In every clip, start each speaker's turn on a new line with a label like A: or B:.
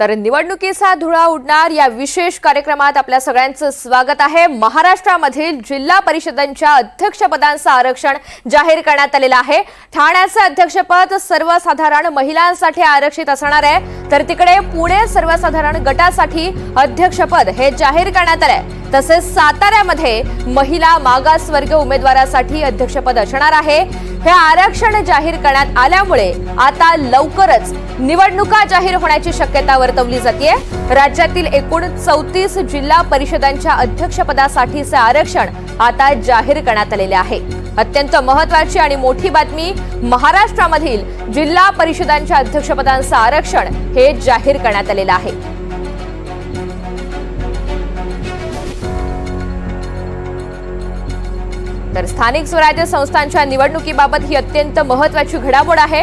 A: तर निवडणुकीचा धुळा उडणार या विशेष कार्यक्रमात आपल्या सगळ्यांचं स्वागत आहे. महाराष्ट्रामधील जिल्हा परिषदांच्या अध्यक्षपदांचं आरक्षण जाहीर करण्यात आलेलं आहे. ठाण्याचं अध्यक्षपद सर्वसाधारण महिलांसाठी आरक्षित असणार आहे. तर तिकडे पुणे सर्वसाधारण गटासाठी अध्यक्षपद हे जाहीर करण्यात आलंय. तसेच साताऱ्यामध्ये महिला मागासवर्ग उमेदवारासाठी अध्यक्षपद असणार आहे. हे आरक्षण जाहीर करण्यात आल्यामुळे आता लवकरच निवडणुका जाहीर होण्याची शक्यता वर्तवली जाते राज्यातील एकूण चौतीस जिल्हा परिषदांच्या अध्यक्षपदासाठीचे आरक्षण आता जाहीर करण्यात आलेले आहे. अत्यंत महत्वाची आणि मोठी बातमी महाराष्ट्रामधील जिल्हा परिषदांच्या अध्यक्षपदांचं आरक्षण हे जाहीर करण्यात आलेलं आहे. तर स्थानिक स्वराज्य संस्थांच्या निवडणुकीबाबत ही अत्यंत महत्वाची घडामोड आहे.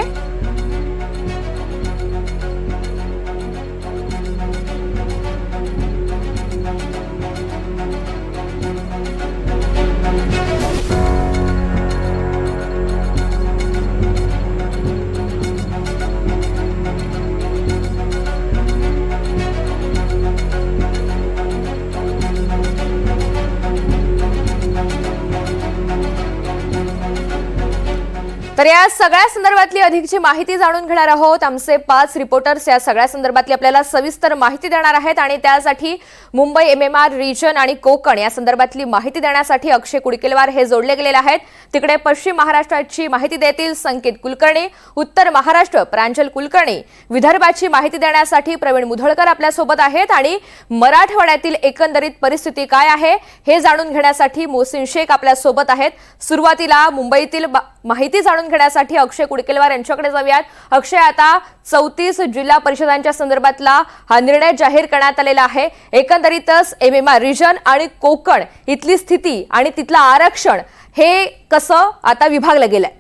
A: तर या सगळ्या संदर्भातली अधिकची माहिती जाणून घेणार आहोत. आमचे पाच रिपोर्टर्स या सगळ्या संदर्भातली आपल्याला सविस्तर माहिती देणार आहेत आणि त्यासाठी Mumbai M M R region आणि कोकण या संदर्भातली माहिती देण्यासाठी अक्षय कुडकेलवार हे जोडले गेलेले आहेत. तिकडे पश्चिम महाराष्ट्राची माहिती देतील संकेत कुलकर्णी उत्तर महाराष्ट्र प्रांजल कुलकर्णी. विदर्भाची माहिती देण्यासाठी प्रवीण मुधळकर आपल्यासोबत आहेत आणि मराठवाड्यातील एकंदरीत परिस्थिती काय आहे हे जाणून घेण्यासाठी मोहसिन शेख आपल्यासोबत आहेत. सुरुवातीला मुंबईतील बा- माहिती जाणून घेण्यासाठी अक्षय कुडकेलवार यांच्याकडे जाऊयात. अक्षय आता चौतीस जिल्हा परिषदांच्या संदर्भातला हा निर्णय जाहीर करण्यात आलेला आहे. एकंदरीतच एम एम आर रिजन आणि कोकण इथली स्थिती आणि तिथलं आरक्षण हे कसं आता विभागलं गेलंय?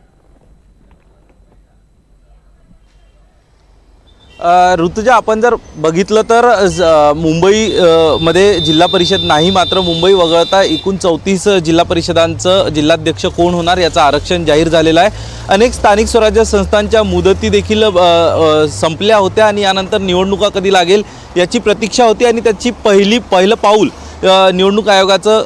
B: ऋतुजा आपण जर बघितलं तर ज- मुंबई मध्ये जिल्हा परिषद नाही मात्र मुंबई वगळता एकूण चौतीस जिल्हा परिषदांचं जिल्हाध्यक्ष कोण होणार याचं आरक्षण जाहीर झालेलं आहे. अनेक स्थानिक स्वराज्य संस्थांच्या मुदती देखील संपल्या होत्या आणि यानंतर निवडणुका कधी लागेल याची प्रतीक्षा होती आणि त्याची पहिली पहिलं पाऊल निवडणूक आयोगाचं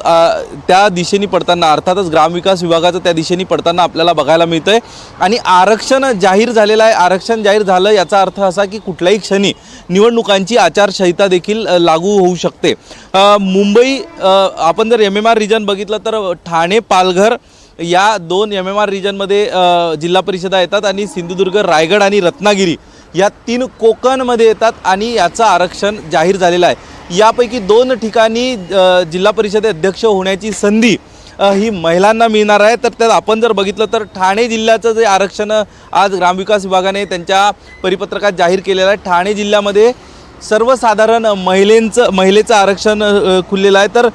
B: त्या दिशेने पडताना अर्थातच ग्रामविकास विभागाचं त्या दिशेने पडताना आपल्याला बघायला मिळतं आहे आणि आरक्षण जाहीर झालेलं आहे. आरक्षण जाहीर झालं याचा अर्थ असा की कुठल्याही क्षणी निवडणुकांची आचारसंहिता देखील लागू होऊ शकते. मुंबई आपण जर एम एम आर रिजन बघितलं तर ठाणे पालघर या दोन एम एम आर रिजनमध्ये जिल्हा परिषदा येतात आणि सिंधुदुर्ग रायगड आणि रत्नागिरी या तीन कोकणमध्ये येतात आणि याचं आरक्षण जाहीर झालेलं आहे. यापैकी दोन ठिकाणी जिल्हा परिषद अध्यक्ष होण्याची संधी ही महिलांना मिळणार आहे. तर त्यात आपण जर बघितलं तर ठाणे जिल्ह्याचं जे आरक्षण आज ग्रामविकास विभागाने त्यांच्या परिपत्रकात जाहीर केलेलं आहे. ठाणे जिल्ह्यामध्ये सर्वसाधारण महिलेंचं महिलेचं आरक्षण खुललेलं आहे. तर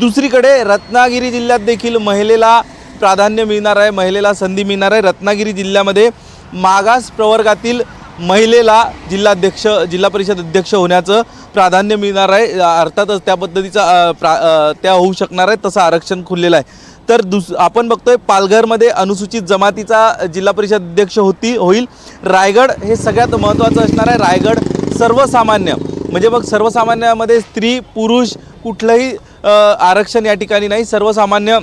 B: दुसरीकडे रत्नागिरी जिल्ह्यात देखील महिलेला प्राधान्य मिळणार आहे महिलेला संधी मिळणार आहे. रत्नागिरी जिल्ह्यामध्ये मागास प्रवर्गातील महिलेला जिल्हाध्यक्ष जिल्हा परिषद अध्यक्ष होण्याचं प्राधान्य मिळणार आहे. अर्थातच त्या पद्धतीचा प्रा त्या होऊ शकणार आहे तसं आरक्षण खुललेलं आहे. तर दुस आपण बघतोय पालघरमध्ये अनुसूचित जमातीचा जिल्हा परिषद अध्यक्ष होती होईल. रायगड हे सगळ्यात महत्त्वाचं असणार आहे. रायगड सर्वसामान्य म्हणजे मग सर्वसामान्यामध्ये स्त्री पुरुष कुठलंही आरक्षण या ठिकाणी नाही. सर्वसामान्य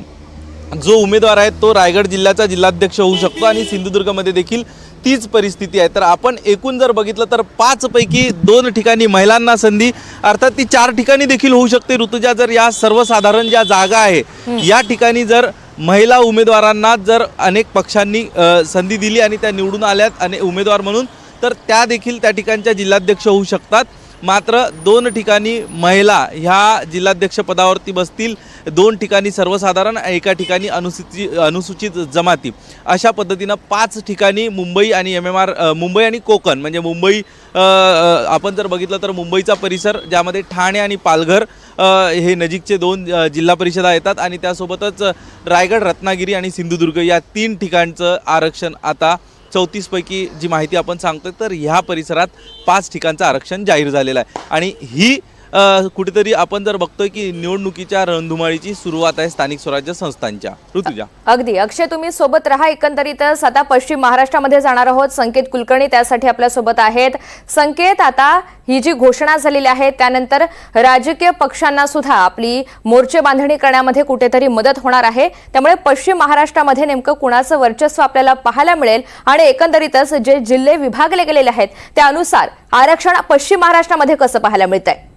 B: जो उमेदवार आहे तो रायगड जिल्ह्याचा जिल्हाध्यक्ष होऊ शकतो आणि सिंधुदुर्गमध्ये देखील तीच परिस्थिती आहे. तर आपण एकूण जर बघितलं तर पाचपैकी दोन ठिकाणी महिलांना संधी अर्थात ती चार ठिकाणी देखील होऊ शकते. ऋतुजा जर या सर्वसाधारण ज्या जागा आहे या ठिकाणी जर महिला उमेदवारांना जर अनेक पक्षांनी संधी दिली आणि त्या निवडून आल्यात आणि उमेदवार म्हणून तर त्या देखील त्या ठिकाणच्या जिल्हाध्यक्ष होऊ शकतात. मात्र दोन ठिकाणी महिला ह्या जिल्हाध्यक्षपदावरती बसतील. दोन ठिकाणी सर्वसाधारण एका ठिकाणी अनुसूचित अनुसूचित जमाती. अशा पद्धतीनं पाच ठिकाणी मुंबई आणि एम एम आर मुंबई आणि कोकण म्हणजे मुंबई आपण जर बघितलं तर मुंबईचा परिसर ज्यामध्ये ठाणे आणि पालघर हे नजीकचे दोन जिल्हा परिषदा येतात आणि त्यासोबतच रायगड रत्नागिरी आणि सिंधुदुर्ग या तीन ठिकाणचं आरक्षण आता चौतीसपैकी जी माहिती आपण सांगतोय तर ह्या परिसरात पाच ठिकाणचं आरक्षण जाहीर झालेलं आहे. आणि ही कुठेतरी आपण जर बघतोय की निवडणुकीच्या रणधुमाळीची सुरुवात आहे स्थानिक स्वराज्य संस्थांच्या. ऋतुजा.
A: अगदी. अक्षय तुम्ही सोबत राहा एकंदरीतच आता पश्चिम महाराष्ट्रामध्ये जाणार आहोत. संकेत कुलकर्णी त्यासाठी आपल्यासोबत आहेत. संकेत आता ही जी घोषणा झालेली आहे त्यानंतर राजकीय पक्षांना सुद्धा आपली मोर्चे बांधणी करण्यामध्ये कुठेतरी मदत होणार आहे. त्यामुळे पश्चिम महाराष्ट्रामध्ये नेमकं कुणाचं वर्चस्व आपल्याला पाहायला मिळेल आणि एकंदरीतच जे जिल्हे विभागले गेलेले आहेत त्यानुसार आरक्षण पश्चिम महाराष्ट्रामध्ये कसं पाहायला मिळत आहे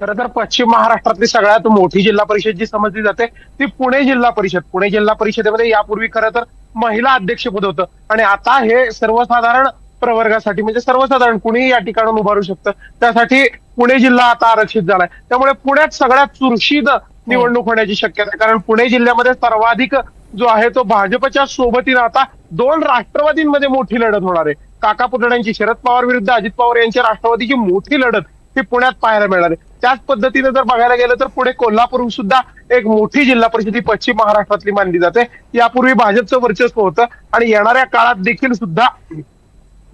C: खरं तर पश्चिम महाराष्ट्रातली सगळ्यात मोठी जिल्हा परिषद जी समजली जाते ती पुणे जिल्हा परिषद. पुणे जिल्हा परिषदेमध्ये यापूर्वी खरं तर महिला अध्यक्षपद होतं. आणि आता हे सर्वसाधारण प्रवर्गासाठी म्हणजे सर्वसाधारण कुणीही या ठिकाणून उभारू शकतं. त्यासाठी पुणे जिल्हा आता आरक्षित झालाय. त्यामुळे पुण्यात सगळ्यात चुरशीद निवडणूक होण्याची शक्यता आहे. कारण पुणे जिल्ह्यामध्ये सर्वाधिक जो आहे तो भाजपच्या सोबतीनं आता दोन राष्ट्रवादींमध्ये मोठी लढत होणार आहे. काका पुतण्यांची शरद पवार विरुद्ध अजित पवार यांच्या राष्ट्रवादीची मोठी लढत. ही पुण्यात पाहायला मिळणार आहे. त्याच पद्धतीने जर बघायला गेलं तर पुढे कोल्हापूर सुद्धा एक मोठी जिल्हा परिषद ही पश्चिम महाराष्ट्रातली मानली जाते. यापूर्वी भाजपचं वर्चस्व होतं आणि येणाऱ्या काळात देखील सुद्धा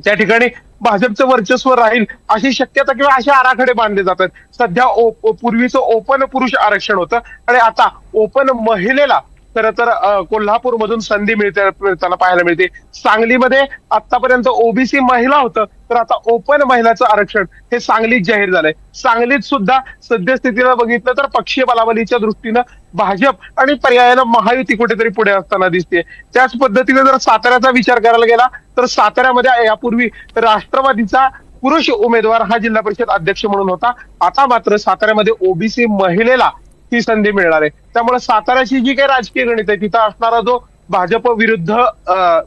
C: त्या ठिकाणी भाजपचं वर्चस्व राहील अशी शक्यता किंवा असे आराखडे बांधले जातात. सध्या पूर्वीचं ओपन पुरुष आरक्षण होतं आणि आता ओपन महिलेला खरं तर कोल्हापूर मधून संधी मिळते मिळताना पाहायला मिळते. सांगलीमध्ये आतापर्यंत ओबीसी महिला होतं तर आता ओपन महिलाचं आरक्षण हे सांगलीत जाहीर झालंय. सांगलीत सुद्धा सद्यस्थितीला बघितलं तर पक्षीय बलाबलीच्या दृष्टीनं भाजप आणि पर्यायानं महायुती कुठेतरी पुढे असताना दिसते त्याच पद्धतीने जर साताऱ्याचा विचार करायला गेला तर साताऱ्यामध्ये यापूर्वी राष्ट्रवादीचा पुरुष उमेदवार हा जिल्हा परिषद अध्यक्ष म्हणून होता. आता मात्र साताऱ्यामध्ये ओबीसी महिलेला ही संधी मिळणार आहे. त्यामुळे साताऱ्याची जी काही राजकीय गणित आहे तिथं असणारा जो भाजप विरुद्ध अं,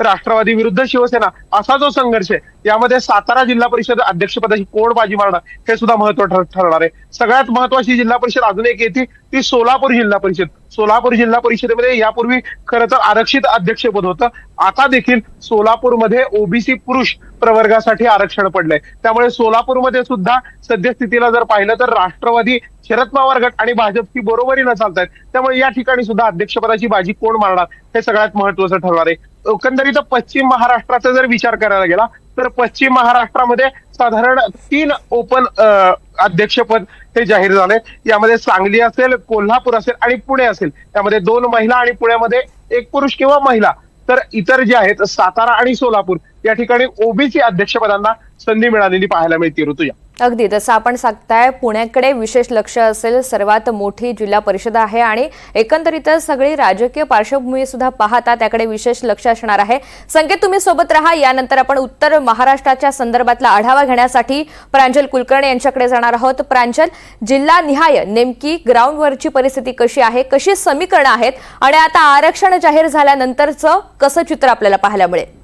C: राष्ट्रवादी विरुद्ध शिवसेना असा जो संघर्ष आहे यामध्ये सातारा जिल्हा परिषद अध्यक्षपदाची कोण बाजी मारणार हे सुद्धा महत्त्व ठरणार आहे. सगळ्यात महत्वाची जिल्हा परिषद अजून एक येते ती सोलापूर जिल्हा परिषद. सोलापूर जिल्हा परिषदेमध्ये यापूर्वी खरं तर आरक्षित अध्यक्षपद होतं. आता देखील सोलापूरमध्ये ओबीसी पुरुष प्रवर्गासाठी आरक्षण पडलंय. त्यामुळे सोलापूरमध्ये सुद्धा सद्यस्थितीला जर पाहिलं तर राष्ट्रवादी शरद पवार गट आणि भाजपची बरोबरीनं चालतायत. त्यामुळे या ठिकाणी सुद्धा अध्यक्षपदाची बाजी कोण मारणार हे सगळ्यात महत्वाचं ठरणार आहे. एकंदरीत पश्चिम महाराष्ट्राचा जर विचार करायला गेला तर पश्चिम महाराष्ट्रामध्ये साधारण तीन ओपन अध्यक्षपद हे जाहीर झाले. यामध्ये सांगली असेल कोल्हापूर असेल आणि पुणे असेल. त्यामध्ये दोन महिला आणि पुण्यामध्ये एक पुरुष किंवा महिला. तर इतर जे आहेत सातारा आणि सोलापूर या ठिकाणी ओबीसी अध्यक्षपदांना संधी मिळालेली पाहायला मिळते. ऋतुजा.
A: अगदी. जसं आपण सांगताय पुण्याकडे विशेष लक्ष असेल सर्वात मोठी जिल्हा परिषद आहे आणि एकंदरीतच सगळी राजकीय पार्श्वभूमी सुद्धा पाहता त्याकडे विशेष लक्ष असणार आहे. संकेत तुम्ही सोबत राहा. यानंतर आपण उत्तर महाराष्ट्राच्या संदर्भातला आढावा घेण्यासाठी प्रांजल कुलकर्णी यांच्याकडे जाणार आहोत. प्रांजल जिल्हा निहाय नेमकी ग्राउंडवरची परिस्थिती कशी आहे? कशी समीकरणं आहेत? आणि आता आरक्षण जाहीर झाल्यानंतरचं कसं चित्र आपल्याला पाहायला मिळेल?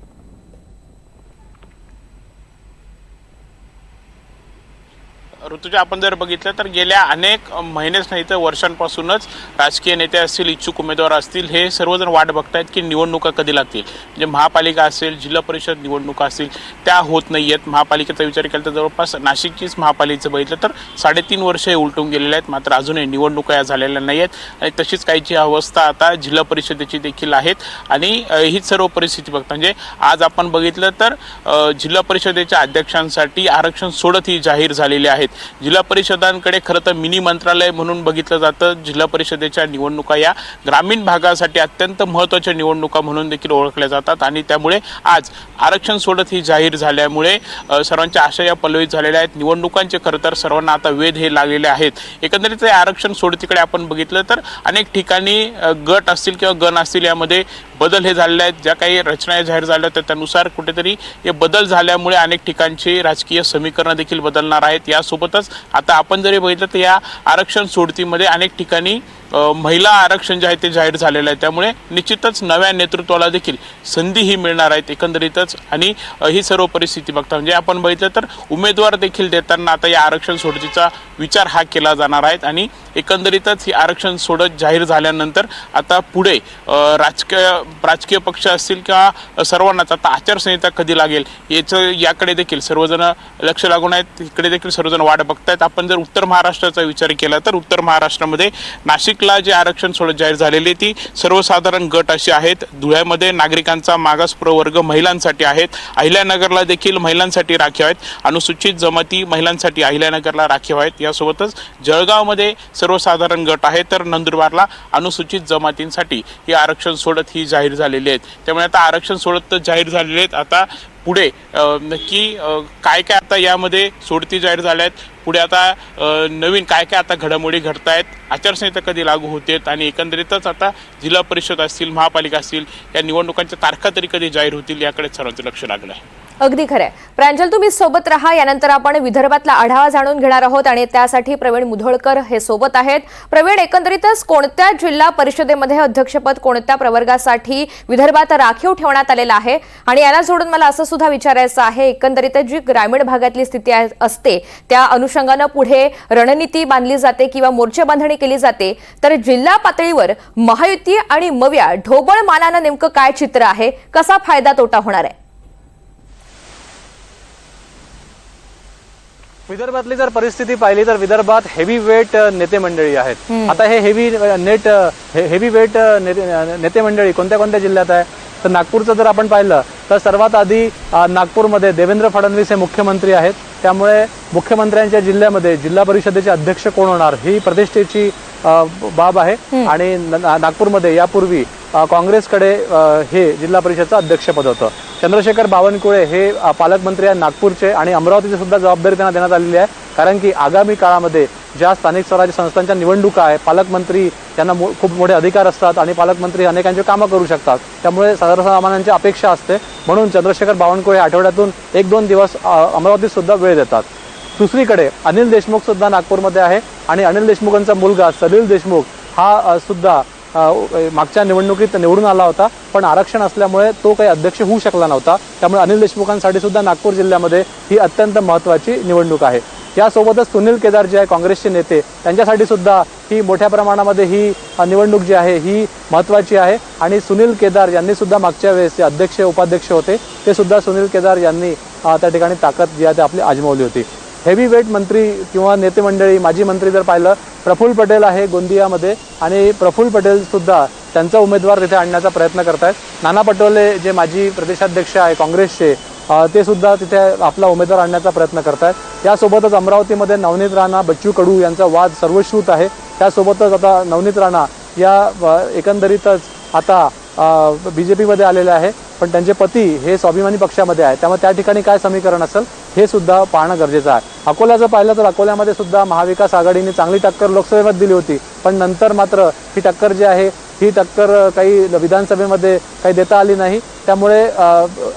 D: ऋतूच्या आपण जर बघितलं तर गेल्या अनेक महिनेच नाही तर वर्षांपासूनच राजकीय नेते असतील इच्छुक उमेदवार असतील हे सर्वजण वाट बघतायत की निवडणुका कधी लागतील. म्हणजे महापालिका असेल जिल्हा परिषद निवडणुका असतील त्या होत नाही आहेत महापालिकेचा विचार केला तर जवळपास नाशिकचीच महापालिकेचं बघितलं तर साडेतीन वर्ष हे उलटून गेलेले आहेत. मात्र अजूनही निवडणुका या झालेल्या नाही आहेत आणि तशीच काहीची अवस्था आता जिल्हा परिषदेची देखील आहेत. आणि हीच सर्व परिस्थिती बघता म्हणजे आज आपण बघितलं तर जिल्हा परिषदेच्या अध्यक्षांसाठी आरक्षण सोडत ही जाहीर झालेली आहेत. जिल्हा परिषदांकडे खरं तर मिनी मंत्रालय म्हणून बघितलं जातं. जिल्हा परिषदेच्या निवडणुका या ग्रामीण भागासाठी अत्यंत महत्त्वाच्या निवडणुका म्हणून देखील ओळखल्या जातात आणि त्यामुळे आज आरक्षण सोडत ही जाहीर झाल्यामुळे सर्वांच्या आशया पलवीत पल्लवित झालेल्या आहेत. निवडणुकांचे खरं तर सर्वांना आता वेध हे लागलेले आहेत. एकंदरीत हे आरक्षण सोडतीकडे आपण बघितलं तर अनेक ठिकाणी गट असतील किंवा गण असतील यामध्ये बदल हे झालेले आहेत. ज्या काही रचना जाहीर झाल्या होत्या त्यानुसार कुठेतरी हे बदल झाल्यामुळे अनेक ठिकाणची राजकीय समीकरणं देखील बदलणार आहेत. यासोबतच आता आपण जरी बघितलं तर या आरक्षण सोडतीमध्ये अनेक ठिकाणी महिला आरक्षण जे आहे ते जाहीर झालेलं आहे. त्यामुळे निश्चितच नव्या नेतृत्वाला देखील संधी ही मिळणार आहेत एकंदरीतच. आणि ही सर्व परिस्थिती बघता म्हणजे आपण बघितलं तर उमेदवार देखील देताना आता या आरक्षण सोडतीचा विचार हा केला जाणार आहे. आणि एकंदरीतच ही आरक्षण सोडत जाहीर झाल्यानंतर आता पुढे राजकीय राजकीय पक्ष असतील किंवा सर्वांनाच आता आचारसंहिता कधी लागेल याचं याकडे देखील सर्वजण लक्ष लागून आहेत. इकडे देखील सर्वजण वाट बघतायत. आपण जर उत्तर महाराष्ट्राचा विचार केला तर उत्तर महाराष्ट्रामध्ये नाशिक नाशिकला जे आरक्षण सोडत जाहीर झालेली ती सर्वसाधारण गट अशी आहेत. धुळ्यामध्ये नागरिकांचा मागास प्रवर्ग महिलांसाठी आहेत. अहिल्यानगरला देखील महिलांसाठी राखीव आहेत. अनुसूचित जमाती महिलांसाठी अहिल्यानगरला राखीव आहेत. यासोबतच जळगावमध्ये सर्वसाधारण गट आहे तर नंदुरबारला अनुसूचित जमातींसाठी ही आरक्षण सोडत ही जाहीर झालेली आहेत. त्यामुळे आता आरक्षण सोडत तर जाहीर झालेले आहेत. आता पुढे की नक्की काय काय आता यामध्ये सोडती जाहीर झाल्या आहेत पुढे आता नवीन काय काय आता घडामोडी घडत आहेत आचारसंहिता कधी लागू होते आणि एकंदरीतच आता जिल्हा परिषद असतील महापालिका असतील या निवडणुकांच्या तारखा तरी कधी जाहीर होतील याकडे सर्वांचं लक्ष लागलं आहे.
A: अगदी खरंय. प्रांजल तुम्ही सोबत राहा यानंतर आपण विदर्भातला आढावा जाणून घेणार आहोत आणि त्यासाठी प्रवीण मुधोळकर हे सोबत आहेत. प्रवीण एकंदरीतच कोणत्या जिल्हा परिषदेमध्ये अध्यक्षपद कोणत्या प्रवर्गासाठी विदर्भात राखीव ठेवण्यात आलेलं आहे? आणि याला जोडून मला असं सुद्धा विचारायचं आहे एकंदरीतच जी ग्रामीण भागातली स्थिती आहे- असते त्या अनुषंगानं पुढे रणनीती बांधली जाते किंवा मोर्चे बांधणी केली जाते. तर जिल्हा पातळीवर महायुती आणि मव्या ढोबळ मानानं नेमकं काय चित्र आहे? कसा फायदा तोटा होणार आहे?
E: विदर्भातली जर परिस्थिती पाहिली तर विदर्भात हेवी वेट नेते मंडळी आहेत. आता हे हेवी नेट हेवी वेट नेते मंडळी कोणत्या कोणत्या जिल्ह्यात आहे? तर नागपूरचं जर आपण पाहिलं तर सर्वात आधी नागपूरमध्ये देवेंद्र फडणवीस हे मुख्यमंत्री आहेत. त्यामुळे मुख्यमंत्र्यांच्या जिल्ह्यामध्ये जिल्हा परिषदेचे अध्यक्ष कोण होणार ही प्रतिष्ठेची बाब आहे. आणि नागपूरमध्ये यापूर्वी काँग्रेसकडे हे जिल्हा परिषदचं अध्यक्षपद होतं. चंद्रशेखर बावनकुळे हे पालकमंत्री आहेत नागपूरचे आणि अमरावतीची सुद्धा जबाबदारी त्यांना देण्यात आलेली आहे. कारण की आगामी काळामध्ये ज्या स्थानिक स्वराज्य संस्थांच्या निवडणुका आहे पालकमंत्री त्यांना मो- खूप मोठे अधिकार असतात आणि पालकमंत्री अनेकांची कामं करू शकतात. त्यामुळे सर्वसामान्यांची अपेक्षा असते. म्हणून चंद्रशेखर बावनकुळे आठवड्यातून एक दोन दिवस अमरावतीत सुद्धा वेळ देतात. दुसरीकडे अनिल देशमुख सुद्धा नागपूरमध्ये आहे आणि अनिल देशमुखांचा मुलगा सलील देशमुख हा सुद्धा मागच्या निवडणुकीत निवडून आला होता पण आरक्षण असल्यामुळे तो काही अध्यक्ष होऊ शकला नव्हता. त्यामुळे अनिल देशमुखांसाठी सुद्धा नागपूर जिल्ह्यामध्ये ही अत्यंत महत्त्वाची निवडणूक आहे. यासोबतच सुनील केदार जे आहे काँग्रेसचे नेते त्यांच्यासाठी सुद्धा ही मोठ्या प्रमाणामध्ये ही निवडणूक जी आहे ही महत्त्वाची आहे. आणि सुनील केदार यांनी सुद्धा मागच्या वेळेस जे अध्यक्ष उपाध्यक्ष होते ते सुद्धा सुनील केदार यांनी त्या ठिकाणी ताकद जी आहे ती आपली आजमावली होती. हेवी वेट मंत्री किंवा नेते मंडळी माजी मंत्री जर पाहिलं प्रफुल्ल पटेल आहे गोंदियामध्ये आणि प्रफुल्ल पटेल सुद्धा त्यांचा उमेदवार तिथे आणण्याचा प्रयत्न करतायत. नाना पटोले जे माजी प्रदेशाध्यक्ष आहे काँग्रेसचे ते सुद्धा तिथे आपला उमेदवार आणण्याचा प्रयत्न करतायत. यासोबतच अमरावतीमध्ये नवनीत राणा बच्चू कडू यांचा वाद सर्वश्रुत आहे. त्यासोबतच आता नवनीत राणा या एकंदरीतच आता बी जे पीमध्ये आलेले आहे. पण त्यांचे पती हे स्वाभिमानी पक्षामध्ये आहे त्यामुळे त्या ठिकाणी काय समीकरण असेल हे सुद्धा पाहणं गरजेचं आहे. अकोल्याचं पाहिलं तर अकोल्यामध्ये सुद्धा महाविकास आघाडीने चांगली टक्कर लोकसभेमध्ये दिली होती. पण नंतर मात्र ही टक्कर जी आहे ही टक्कर काही विधानसभेमध्ये काही देता आली नाही. त्यामुळे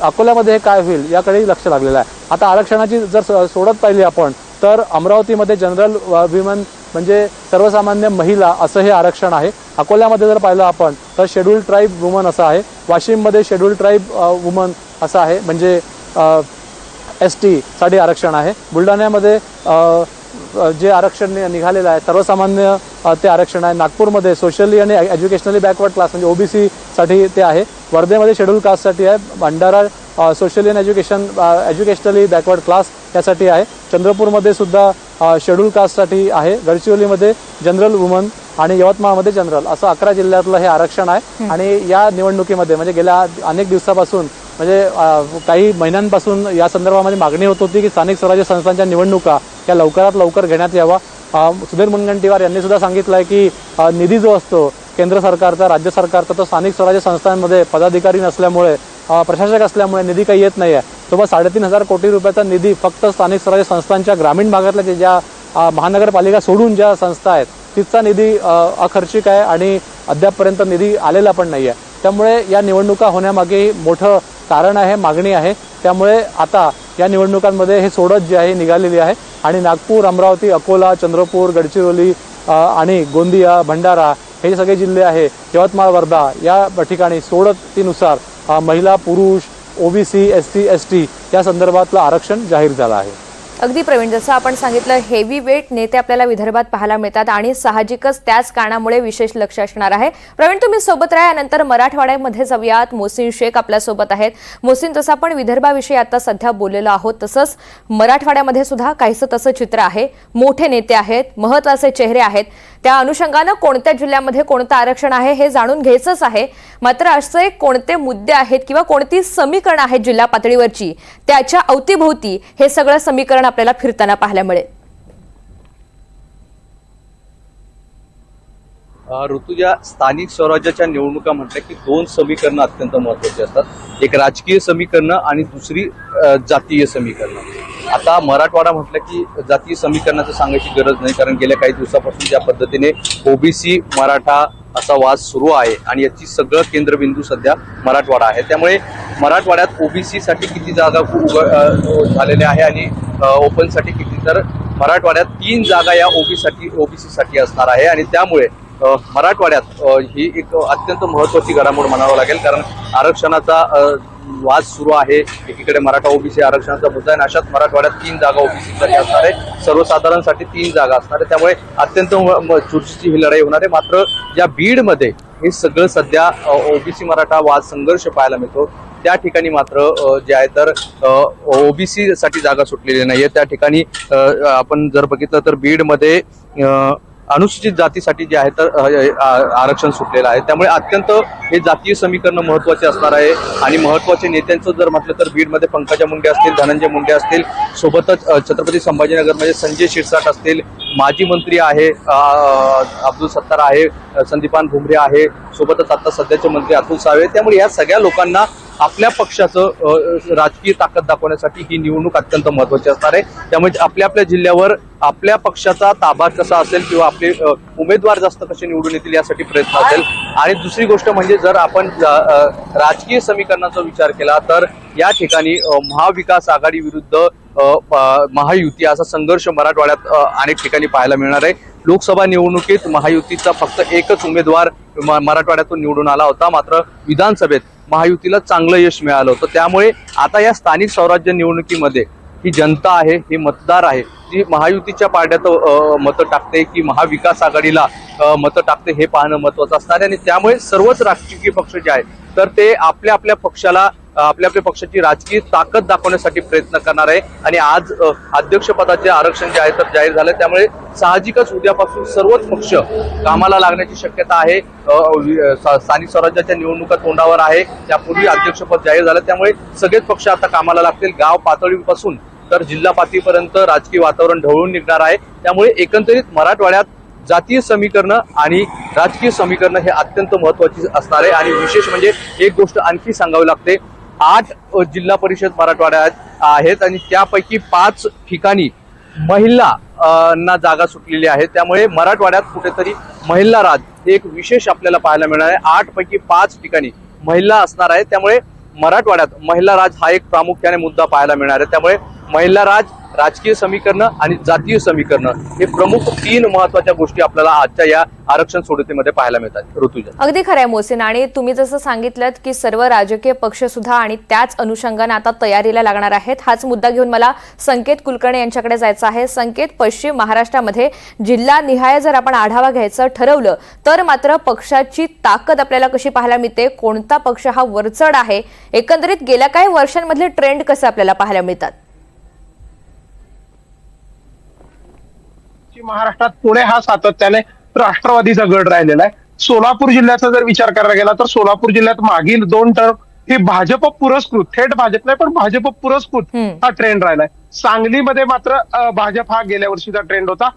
E: अकोल्यामध्ये हे काय होईल याकडे लक्ष लागलेलं आहे. आता आरक्षणाची जर सोडत पाहिली आपण तर अमरावतीमध्ये जनरल विमन म्हणजे सर्वसामान्य महिला असं हे आरक्षण आहे. अकोल्यामध्ये जर पाहिलं आपण तर शेड्यूल ट्राईब वुमन असं आहे. वाशिममध्ये शेड्यूल ट्राईब वुमन असं आहे. म्हणजे एस टीसाठी आरक्षण आहे. बुलढाण्यामध्ये जे आरक्षण निघालेलं आहे सर्वसामान्य ते आरक्षण आहे. नागपूरमध्ये सोशली आणि एज्युकेशनली बॅकवर्ड क्लास म्हणजे ओबीसीसाठी ते आहे. वर्धेमध्ये शेड्यूल कास्टसाठी आहे. Bhandara socially and education educationally backward class यासाठी आहे. चंद्रपूरमध्ये सुद्धा शेड्यूल कास्टसाठी आहे. गडचिरोलीमध्ये जनरल वुमन आणि यवतमाळमध्ये जनरल असं अकरा जिल्ह्यातलं हे आरक्षण आहे. आणि या निवडणुकीमध्ये म्हणजे गेल्या अनेक दिवसापासून म्हणजे काही महिन्यांपासून या संदर्भामध्ये मागणी होत होती की स्थानिक स्वराज्य संस्थांच्या निवडणुका या लवकरात लवकर घेण्यात यावा. सुधीर मुनगंटीवार यांनी सुद्धा सांगितलं आहे की निधी जो असतो केंद्र सरकारचा राज्य सरकारचा तो स्थानिक स्वराज्य संस्थांमध्ये पदाधिकारी नसल्यामुळे प्रशासक असल्यामुळे निधी काही येत नाही आहे सोबत साडेतीन हजार कोटी रुपयाचा निधी फक्त स्थानिक स्वराज्य संस्थांच्या ग्रामीण भागातल्या जे ज्या महानगरपालिका सोडून ज्या संस्था आहेत तिथचा निधी अखर्चिक आहे आणि अद्यापपर्यंत निधी आलेला पण नाही आहे त्यामुळे या निवडणुका होण्यामागे मोठं कारण आहे मागणी आहे. त्यामुळे आता या निवडणुकांमध्ये हे सोडत जे आहे निघालेली आहे. आणि नागपूर अमरावती अकोला चंद्रपूर गडचिरोली आणि गोंदिया भंडारा हे सगळे जिल्हे आहे यवतमाळ वर्धा या ठिकाणी सोडतीनुसार महिला पुरुष OBC S C S T या संदर्भातलं आरक्षण जाहीर झालं आहे.
A: अगदी प्रवीण जसं आपण सांगितलं हेवी वेट नेते आपल्याला विदर्भात पाहायला मिळतात आणि साहजिकच त्याच कारणामुळे विशेष लक्ष असणार आहे. प्रवीण तुम्ही सोबत राहा. यानंतर मराठवाड्यामध्ये जाऊयात. मोसिन शेख आपल्यासोबत आहेत. मोसिन जसं आपण विदर्भाविषयी आता सध्या बोललेलो आहोत तसंच मराठवाड्यामध्ये सुद्धा काहीसं तसं चित्र आहे. मोठे नेते आहेत महत्त्वाचे चेहरे आहेत. त्या अनुषंगानं कोणत्या जिल्ह्यामध्ये कोणतं आरक्षण आहे हे जाणून घ्यायचंच आहे. मात्र असे कोणते मुद्दे आहेत किंवा कोणती समीकरणं आहेत जिल्हा पातळीवरची त्याच्या अवतीभोवती हे सगळं समीकरण आपल्याला फिरताना पाहायला मिळेल.
F: ऋतुजा स्थानिक स्वराज्याच्या निवडणुका म्हटल्या की दोन समीकरणं अत्यंत महत्वाची असतात. एक राजकीय समीकरणं आणि दुसरी जातीय समीकरणं. आता मराठवाडा म्हटलं की जातीय समीकरणाचं सांगायची गरज नाही कारण गेल्या काही दिवसापासून ज्या पद्धतीने ओबीसी मराठा असा वाद सुरू आहे आणि याची सगळं केंद्रबिंदू सध्या मराठवाडा आहे. त्यामुळे मराठवाड्यात ओबीसीसाठी किती जागा झालेल्या आहे आणि ओपनसाठी किती तर मराठवाड्यात तीन जागा या ओबीसाठी ओबीसीसाठी असणार आहे आणि त्यामुळे मराठवाड्यात ही एक अत्यंत महत्वाची घडामोड म्हणावं लागेल. कारण आरक्षणाचा वाद सुरू आहे. एकीकडे मराठा ओबीसी आरक्षणाचा मुद्दा आहे अशात अशाच मराठवाड्यात तीन जागा ओबीसीसाठी असणार आहे. सर्वसाधारणसाठी तीन जागा असणार आहे. त्यामुळे अत्यंत म- म- चुरशीची ही लढाई होणार आहे. मात्र या बीडमध्ये हे सगळं सध्या ओबीसी मराठा वाद संघर्ष पाहायला मिळतो त्या ठिकाणी मात्र जे आहे तर ओबीसी साठी जागा सुटलेली नाहीये. त्या ठिकाणी आपण जर बघितलं तर बीडमध्ये अनुसूचित जातीसाठी जे आहे तर आरक्षण सुटलेलं आहे. त्यामुळे अत्यंत हे जातीय समीकरण महत्त्वाचे असणार आहे. आणि महत्त्वाचे नेत्यांचं जर म्हटलं तर बीडमध्ये पंकजा मुंडे असतील धनंजय मुंडे असतील सोबतच छत्रपती संभाजीनगरमध्ये संजय शिरसाट असतील माजी मंत्री आहे अब्दुल सत्तार आहे संदीपान भुमरे आहे सोबतच आता सध्याचे मंत्री अतुल सावे त्यामुळे या सगळ्या लोकांना आपल्या पक्षाचं राजकीय ताकद दाखवण्यासाठी ही निवडणूक अत्यंत महत्वाची असणार आहे. त्यामुळे आपल्या आपल्या जिल्ह्यावर आपल्या पक्षाचा ताबा कसा असेल किंवा आपले उमेदवार जास्त कसे निवडून येतील यासाठी प्रयत्न असेल. आणि दुसरी गोष्ट म्हणजे जर आपण राजकीय समीकरणाचा विचार केला तर या ठिकाणी महाविकास आघाडी विरुद्ध महायुती असा संघर्ष मराठवाड्यात अनेक ठिकाणी पाहायला मिळणार आहे. लोकसभा निवडणुकीत महायुतीचा फक्त एकच उमेदवार मराठवाड्यातून निवडून आला होता. मात्र विधानसभेत महायुतीला चांगलं यश मिळालं होतं. त्यामुळे आता या स्थानिक स्वराज्य निवडणुकीमध्ये ही जनता आहे ही मतदार आहे जी महायुतीच्या पाड्यात मतं टाकते की महाविकास आघाडीला मतं टाकते हे पाहणं महत्वाचं असणार आहे. आणि त्यामुळे सर्वच राजकीय पक्ष जे आहेत तर ते आपल्या आपल्या पक्षाला आपल्या आपल्या पक्षाची राजकीय ताकद दाखवण्यासाठी प्रयत्न करणार आहे. आणि आज अध्यक्षपदाचे आरक्षण जे आहे तर जाहीर झालं. त्यामुळे साहजिकच उद्यापासून सर्वच पक्ष कामाला लागण्याची शक्यता आहे. स्थानिक स्वराज्याच्या निवडणुका तोंडावर आहे. त्यापूर्वी अध्यक्षपद जाहीर झालं. त्यामुळे सगळेच पक्ष आता कामाला लागतील. गाव पातळीपासून तर जिल्हा पातळीपर्यंत राजकीय वातावरण ढवळून निघणार आहे. त्यामुळे एकंदरीत मराठवाड्यात जातीय समीकरणं आणि राजकीय समीकरणं हे अत्यंत महत्वाची असणार आहे. आणि विशेष म्हणजे एक गोष्ट आणखी सांगावी लागते. आठ जिल्हा परिषद मराठवाड्यात आहेत आणि त्यापैकी पाच ठिकाणी महिला ना जागा सुटलेली आहे. त्यामुळे मराठवाड्यात कुठेतरी महिला राज हे एक विशेष आपल्याला पाहायला मिळणार आहे. आठ पैकी पाच ठिकाणी महिला असणार आहे त्यामुळे मराठवाड्यात महिला राज हा एक प्रामुख्याने मुद्दा पाहायला मिळणार आहे. त्यामुळे महिला राज राजकीय समीकरणं आणि जातीय समीकरणं हे प्रमुख तीन महत्त्वाच्या गोष्टी आपल्याला आजच्या या आरक्षण सोडतीमध्ये पाहायला मिळतात. ऋतुजा.
A: अगदी खरं आहे आणि तुम्ही जसं सांगितलं की सर्व राजकीय पक्ष सुद्धा आणि त्याच अनुषंगाने आता तयारीला लागणार आहेत. हाच मुद्दा घेऊन मला संकेत कुलकर्णी यांच्याकडे जायचं आहे. संकेत पश्चिम महाराष्ट्रामध्ये जिल्हा निहाय जर आपण आढावा घ्यायचं ठरवलं तर मात्र पक्षाची ताकद आपल्याला कशी पाहायला मिळते? कोणता पक्ष हा वरचढ आहे? एकंदरीत गेल्या काही वर्षांमधले ट्रेंड कसे आपल्याला पाहायला मिळतात?
C: पश्चिम महाराष्ट्रात पुणे हा सातत्याने राष्ट्रवादीचा गड राहिलेला आहे. सोलापूर जिल्ह्याचा जर विचार करायला गेला तर सोलापूर जिल्ह्यात मागील दोन टर्म हे भाजप पुरस्कृत थेट भाजप नाही पण भाजप पुरस्कृत. हा ट्रेंड राहिलाय. सांगलीमध्ये मात्र भाजप हा गेल्या वर्षीचा ट्रेंड होता.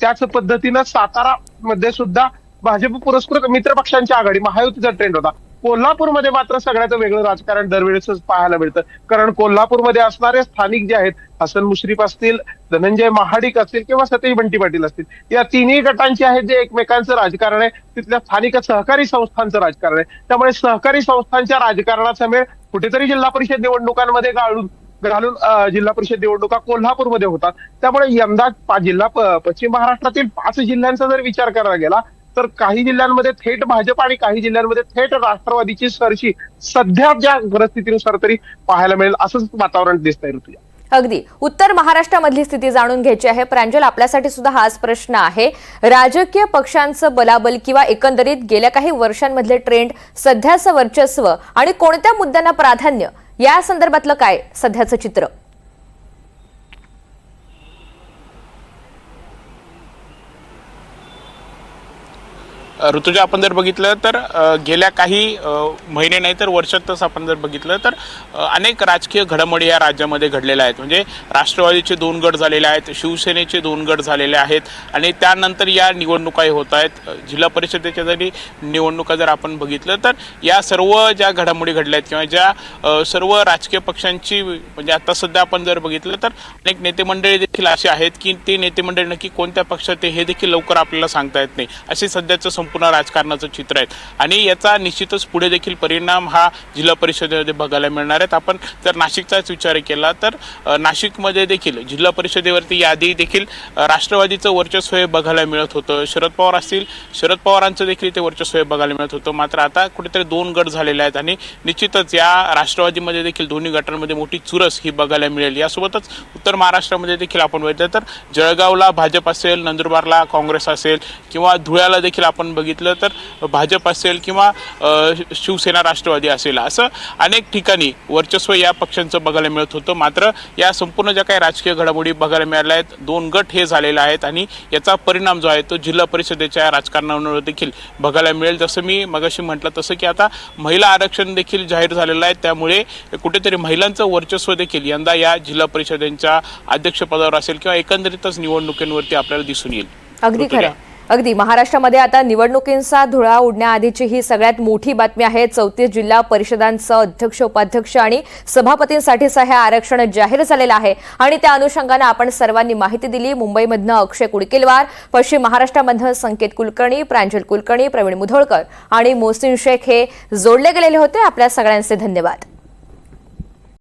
C: त्याच पद्धतीनं सातारा मध्ये सुद्धा भाजप पुरस्कृत मित्र पक्षांची आघाडी महायुतीचा ट्रेंड होता. कोल्हापूरमध्ये मात्र सगळ्याचं वेगळं राजकारण दरवेळेसच पाहायला मिळतं. कारण कोल्हापूरमध्ये असणारे स्थानिक जे आहेत हसन मुश्रीफ असतील धनंजय महाडिक असतील किंवा सतीश बंटी पाटील असतील या तिन्ही गटांचे आहेत जे एकमेकांचं राजकारण आहे. तिथल्या स्थानिक सहकारी संस्थांचं राजकारण आहे. त्यामुळे सहकारी संस्थांच्या राजकारणाचा मेळ कुठेतरी जिल्हा परिषद निवडणुकांमध्ये गाळून घालून जिल्हा परिषद निवडणुका कोल्हापूरमध्ये होतात. त्यामुळे यंदा जिल्हा पश्चिम महाराष्ट्रातील पाच जिल्ह्यांचा जर विचार करायला गेला तर काही जिल्ह्यांमध्ये थेट भाजप आणि काही जिल्ह्यांमध्ये थेट राष्ट्रवादीची सरशी सध्या ज्या परिस्थितीनुसार तरी पाहायला मिळेल असंच वातावरण दिसतंय ऋतुजा.
A: अगदी. उत्तर महाराष्ट्रामधली स्थिती जाणून घ्यायची आहे. प्रांजल आपल्यासाठी सुद्धा हाच प्रश्न आहे. राजकीय पक्षांचं बलाबल किंवा एकंदरीत गेल्या काही वर्षांमधले ट्रेंड सध्याचं वर्चस्व आणि कोणत्या मुद्द्यांना प्राधान्य या संदर्भातलं काय सध्याचं चित्र?
D: ऋतुजा आपण जर बघितलं तर गेल्या काही महिने नाही तर वर्षातच आपण जर बघितलं तर अनेक राजकीय घडामोडी या राज्यामध्ये घडलेल्या आहेत. म्हणजे राष्ट्रवादीचे दोन गट झालेले आहेत शिवसेनेचे दोन गट झालेले आहेत आणि त्यानंतर या निवडणुकाही होत आहेत. जिल्हा परिषदेच्या जरी निवडणुका जर आपण बघितलं तर या सर्व ज्या घडामोडी घडल्या आहेत किंवा ज्या सर्व राजकीय पक्षांची म्हणजे आता सध्या आपण जर बघितलं तर अनेक नेते मंडळी देखील अशी आहेत की ते नेते मंडळी नक्की कोणत्या पक्षात आहे हे देखील लवकर आपल्याला सांगता येत नाही. असे सध्याचं संपूर्ण राजकारणाचं चित्र आहे आणि याचा निश्चितच पुढे देखील परिणाम हा जिल्हा परिषदेमध्ये बघायला मिळणार आहेत. आपण जर नाशिकचाच विचार केला तर नाशिकमध्ये देखील जिल्हा परिषदेवरती यादी देखील राष्ट्रवादीचं वर्चस्व हे बघायला मिळत होतं. शरद पवार असतील शरद पवारांचं देखील ते वर्चस्व हे बघायला मिळत होतं. मात्र आता कुठेतरी दोन गट झालेले आहेत आणि निश्चितच या राष्ट्रवादीमध्ये देखील दोन्ही गटांमध्ये मोठी चुरस ही बघायला मिळेल. यासोबतच उत्तर महाराष्ट्रामध्ये देखील आपण बघितलं तर जळगावला भाजप असेल नंदुरबारला काँग्रेस असेल किंवा धुळ्याला देखील आपण बघितलं तर भाजप असेल किंवा शिवसेना राष्ट्रवादी असेल असं अनेक ठिकाणी वर्चस्व या पक्षांचं बघायला मिळत होतं. मात्र या संपूर्ण ज्या काही राजकीय घडामोडी बघायला मिळाल्या आहेत दोन गट हे झालेले आहेत आणि याचा परिणाम जो आहे तो जिल्हा परिषदेच्या राजकारणावर देखील बघायला मिळेल. जसं मी मगाशी म्हटलं तसं की आता महिला आरक्षण देखील जाहीर झालेलं आहे. त्यामुळे कुठेतरी महिलांचं वर्चस्व देखील यंदा या जिल्हा परिषदेच्या अध्यक्षपदावर असेल किंवा एकंदरीतच निवडणुकींवरती आपल्याला दिसून येईल.
A: अगदी. खरं. अगदी महाराष्ट्रामध्ये आता निवडणुकींचा धुळा उडण्याआधीची ही सगळ्यात मोठी बातमी आहे. चौतीस जिल्हा परिषदांचं अध्यक्ष उपाध्यक्ष आणि सभापतींसाठीचं हे आरक्षण जाहीर झालेलं आहे. आणि त्या अनुषंगानं आपण सर्वांनी माहिती दिली. मुंबईमधनं अक्षय कुडकेलवार पश्चिम महाराष्ट्रामधनं संकेत कुलकर्णी प्रांजल कुलकर्णी प्रवीण मुधोळकर आणि मोहसिन शेख हे जोडले गेलेले होते. आपल्या सगळ्यांचे धन्यवाद.